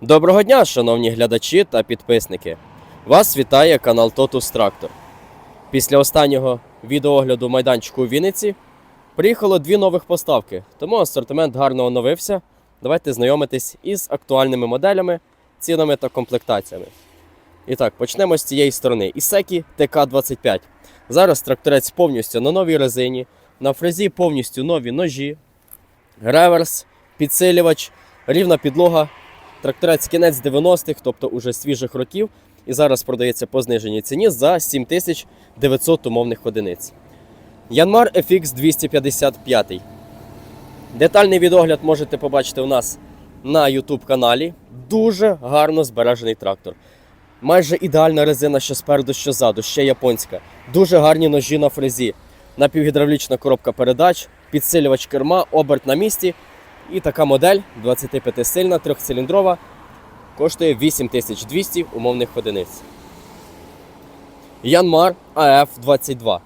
Доброго дня, шановні глядачі та підписники. Вас вітає канал Totus Tractor. Після останнього відеоогляду майданчику у Вінниці приїхало дві нових поставки, тому асортимент гарно оновився. Давайте знайомитись із актуальними моделями, цінами та комплектаціями. І так, почнемо з цієї сторони. Ісекі ТК-25. Зараз тракторець повністю на новій резині, на фрезі повністю нові ножі, реверс, підсилювач, рівна підлога, Тракторець кінець 90-х, тобто уже свіжих років, і зараз продається по зниженій ціні за 7900 умовних одиниць. Янмар FX 255. Детальний відогляд можете побачити у нас на YouTube каналі. Дуже гарно збережений трактор. Майже ідеальна резина, що спереду, що ззаду, ще японська. Дуже гарні ножі на фрезі. Напівгідравлічна коробка передач, підсилювач керма, оберт на місці. І така модель 25-сильна, трьохциліндрова, коштує 8200 умовних одиниць. Янмар АФ-22.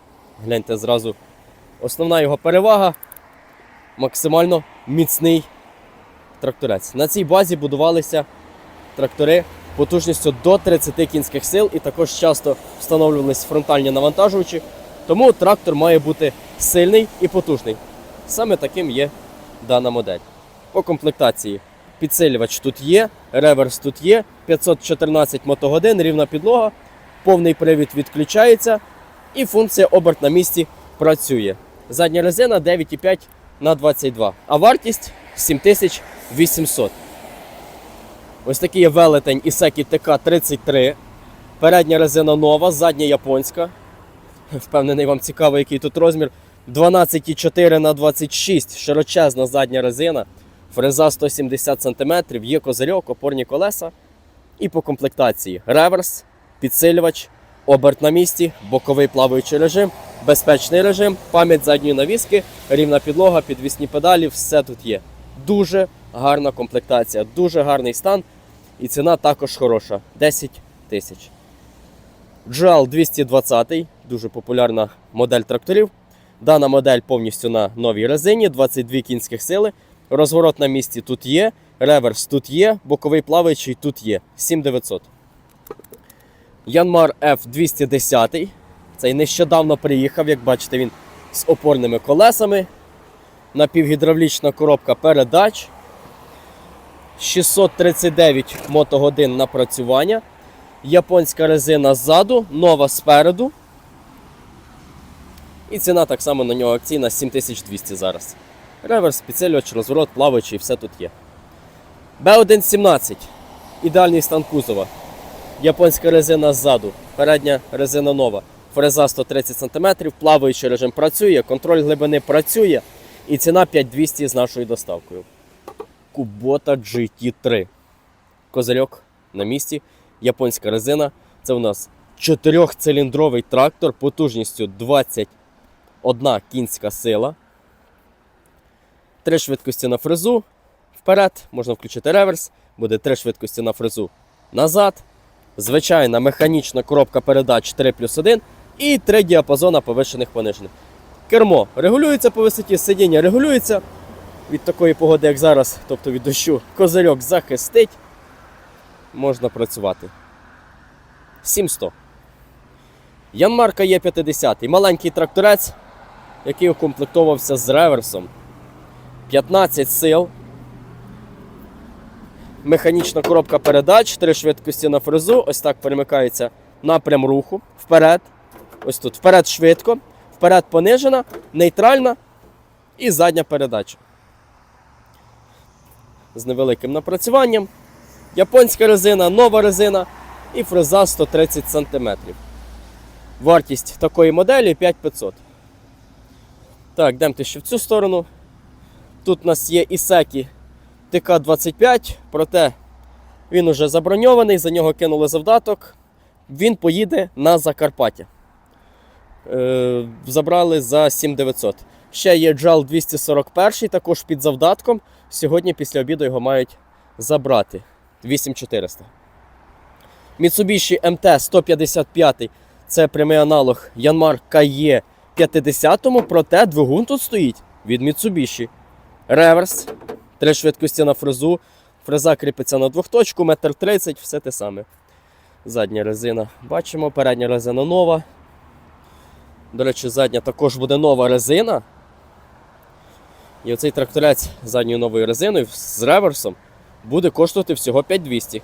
Гляньте зразу. Основна його перевага максимально міцний тракторець. На цій базі будувалися трактори потужністю до 30 кінських сил і також часто встановлювалися фронтальні навантажувачі. Тому трактор має бути сильний і потужний. Саме таким є дана модель. По комплектації підсилювач тут є, реверс тут є, 514 мотогодин, рівна підлога, повний привід відключається і функція оберт на місці працює. Задня резина 9,5 на 22, а вартість 7800. Ось такий є велетень Ісекі ТК-33. Передня резина нова, задня японська. Впевнений, вам цікаво, який тут розмір. 12,4 на 26 широчезна задня резина, фреза 170 см, є козирьок, опорні колеса. І по комплектації реверс, підсилювач, оберт на місці, боковий плаваючий режим, безпечний режим, пам'ять задньої навіски, рівна підлога, підвісні педалі, все тут є. Дуже гарна комплектація, дуже гарний стан. І ціна також хороша 10 тисяч. GL 220, дуже популярна модель тракторів. Дана модель повністю на новій резині, 22 кінських сили. Розворот на місці тут є, реверс тут є, боковий плаваючий тут є. 7900. Янмар F210. Цей нещодавно приїхав, як бачите, він з опорними колесами. Напівгідравлічна коробка передач. 639 мотогодин напрацювання. Японська резина ззаду, нова спереду. І ціна так само на нього акційна 7200 зараз. Реверс, підсилювач, розворот, плаваючий, все тут є. Б117. Ідеальний стан кузова. Японська резина ззаду. Передня резина нова. Фреза 130 см, плаваючий режим працює, контроль глибини працює. І ціна 5200 з нашою доставкою. Kubota GT3. Козирьок на місці. Японська резина. Це у нас чотирьохциліндровий трактор потужністю 20 одна кінська сила. Три швидкості на фрезу. Вперед, можна включити реверс, буде три швидкості на фрезу назад. Звичайна механічна коробка передач 3 плюс 1 і три діапазона повишених понижених. Кермо регулюється по висоті, сидіння регулюється від такої погоди, як зараз, тобто від дощу, козирьок захистить. Можна працювати. 700. Янмарка є 50 маленький тракторець, який укомплектовувався з реверсом. 15 сил. Механічна коробка передач, три швидкості на фрезу. Ось так перемикається напрям руху. Вперед. Ось тут. Вперед швидко. Вперед понижена, нейтральна і задня передача. З невеликим напрацюванням. Японська резина, нова резина і фреза 130 см. Вартість такої моделі 5500. Так, йдемте ще в цю сторону. Тут у нас є Ісекі ТК-25, проте він уже заброньований, за нього кинули завдаток. Він поїде на Закарпаття. Е, забрали за 7900. Ще є JAL 241, також під завдатком. Сьогодні після обіду його мають забрати. 8400. Mitsubishi MT 155 це прямий аналог Yanmar KE 50, проте двигун тут стоїть від Mitsubishi. Реверс, три швидкості на фрезу, Фреза кріпиться на двохточку, метр тридцять, все те саме. Задня резина бачимо, передня резина нова. До речі, задня також буде нова резина. І оцей тракторець задньою новою резиною з реверсом буде коштувати всього 5200.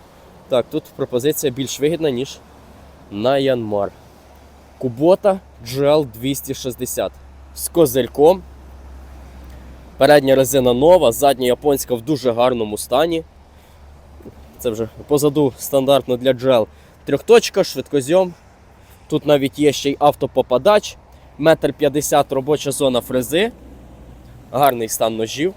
Так, тут пропозиція більш вигідна, ніж на Янмар. Кубота GL 260 з козирьком. Передня резина нова, задня японська в дуже гарному стані. Це вже позаду стандартно для GL. Трьохточка, швидкозйом. Тут навіть є ще й автопопадач. Метр 50 робоча зона фрези. Гарний стан ножів.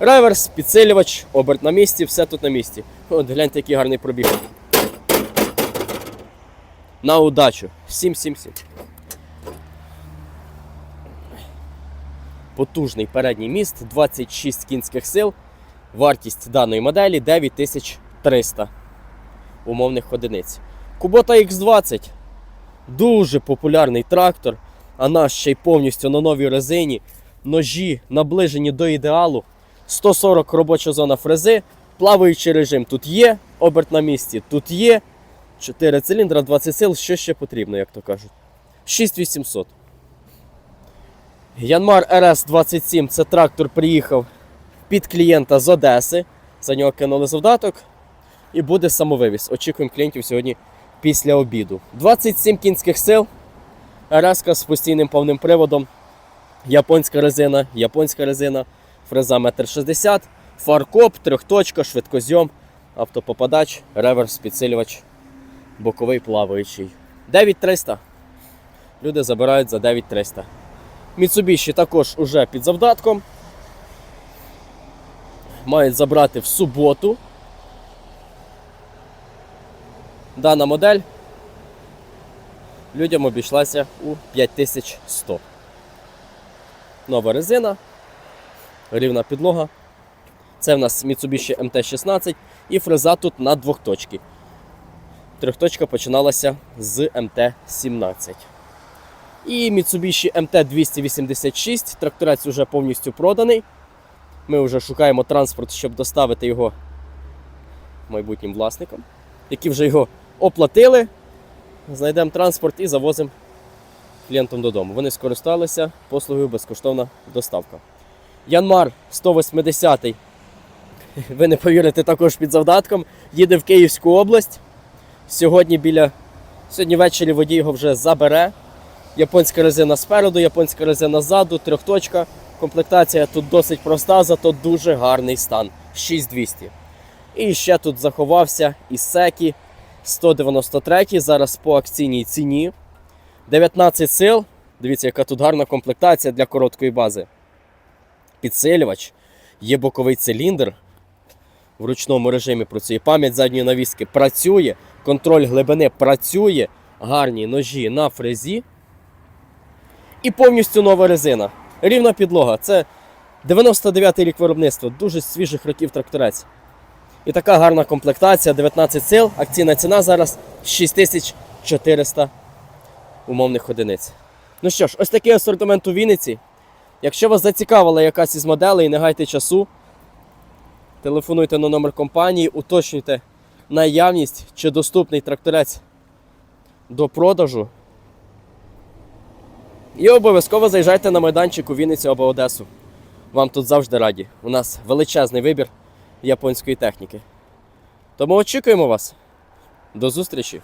Реверс, підсилювач, оберт на місці, все тут на місці. От гляньте, який гарний пробіг. На удачу. 777. Потужний передній міст, 26 кінських сил. Вартість даної моделі 9300 умовних одиниць. Кубота X20 дуже популярний трактор, а наш ще й повністю на новій резині. Ножі наближені до ідеалу. 140 робоча зона фрези, плаваючий режим тут є, оберт на місці тут є. 4 циліндра, 20 сил, що ще потрібно, як то кажуть. 6800. Янмар РС-27 це трактор приїхав під клієнта з Одеси. За нього кинули завдаток. І буде самовивіз. Очікуємо клієнтів сьогодні після обіду. 27 кінських сил. РС з постійним повним приводом. Японська резина, японська резина, фреза 1,60 м, фаркоп, трьохточка, швидкозйом, автопопадач, реверс, підсилювач, боковий плаваючий. 9300. Люди забирають за 9300. Mitsubishi також уже під завдатком. Мають забрати в суботу. Дана модель людям обійшлася у 5100. Нова резина, рівна підлога. Це в нас Mitsubishi MT-16 і фреза тут на двохточки. Трьохточка починалася з МТ-17. І Mitsubishi MT-286. Тракторець вже повністю проданий. Ми вже шукаємо транспорт, щоб доставити його майбутнім власникам, які вже його оплатили. Знайдемо транспорт і завозимо клієнтам додому. Вони скористалися послугою безкоштовна доставка. Янмар 180 ви не повірите, також під завдатком. Їде в Київську область. Сьогодні біля сьогодні ввечері водій його вже забере. Японська резина спереду, японська резина ззаду, трьохточка. Комплектація тут досить проста, зато дуже гарний стан. 6200. І ще тут заховався Ісекі 193, зараз по акційній ціні. 19 сил. Дивіться, яка тут гарна комплектація для короткої бази. Підсилювач, є боковий циліндр. В ручному режимі працює. Пам'ять задньої навіски працює, контроль глибини працює, гарні ножі на фрезі. І повністю нова резина. Рівна підлога. Це 99-й рік виробництва, дуже свіжих років тракторець. І така гарна комплектація, 19 сил, акційна ціна зараз 6400 умовних одиниць. Ну що ж, ось такий асортимент у Вінниці. Якщо вас зацікавила якась із моделей, не гайте часу. Телефонуйте на номер компанії, уточнюйте наявність чи доступний тракторець до продажу. І обов'язково заїжджайте на майданчик у Вінницю або Одесу. Вам тут завжди раді. У нас величезний вибір японської техніки. Тому очікуємо вас. До зустрічі!